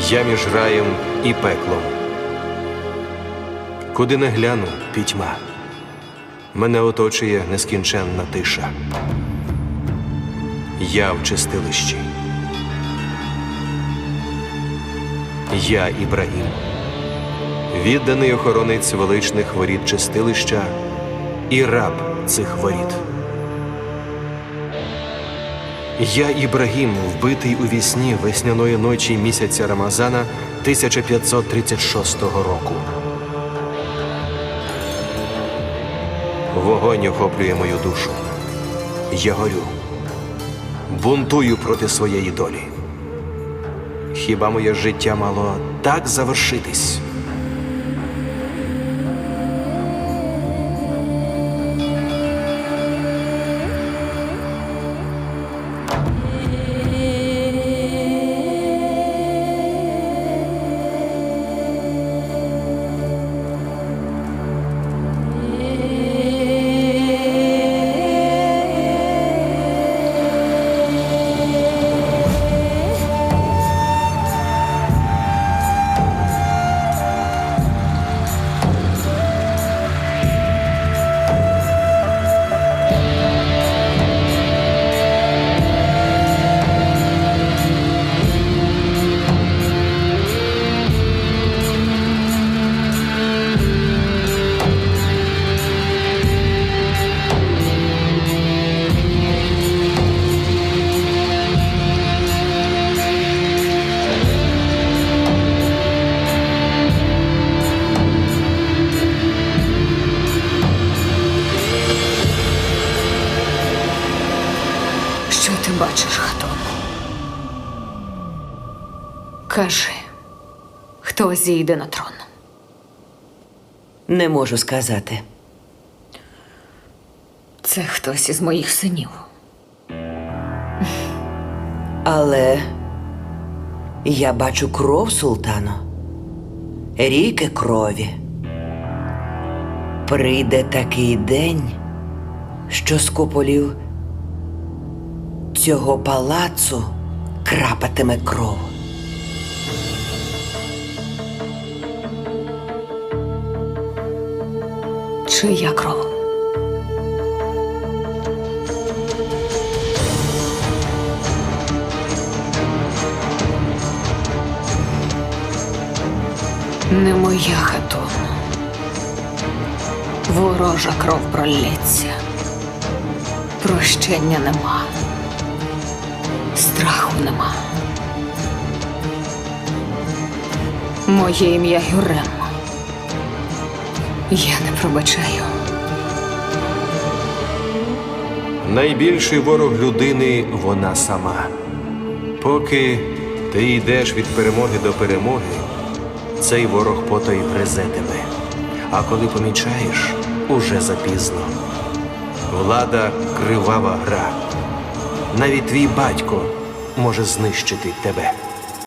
Я між раєм і пеклом. Куди не гляну пітьма. Мене оточує нескінченна тиша. Я в чистилищі. Я Ібрагім, відданий охоронець величних воріт чистилища і раб цих воріт. Я Ібрагім, вбитий у вісні весняної ночі місяця Рамазана 1536 року. Вогонь охоплює мою душу. Я горю, бунтую проти своєї долі. Хіба моє життя мало так завершитись? Бачиш, Хатон? Кажи, хто зійде на трон? Не можу сказати. Це хтось із моїх синів. Але я бачу кров султану. Ріки крові. Прийде такий день, що з куполів цього палацу крапатиме кров. Чия кров? Не моя хатон. Ворожа кров пролється. Прощення нема. Страху нема. Моє ім'я Гюрем. Я не пробачаю. Найбільший ворог людини вона сама. Поки ти йдеш від перемоги до перемоги, цей ворог потай гризе тебе. А коли помічаєш, уже запізно. Влада кривава гра. Навіть твій батько може знищити тебе.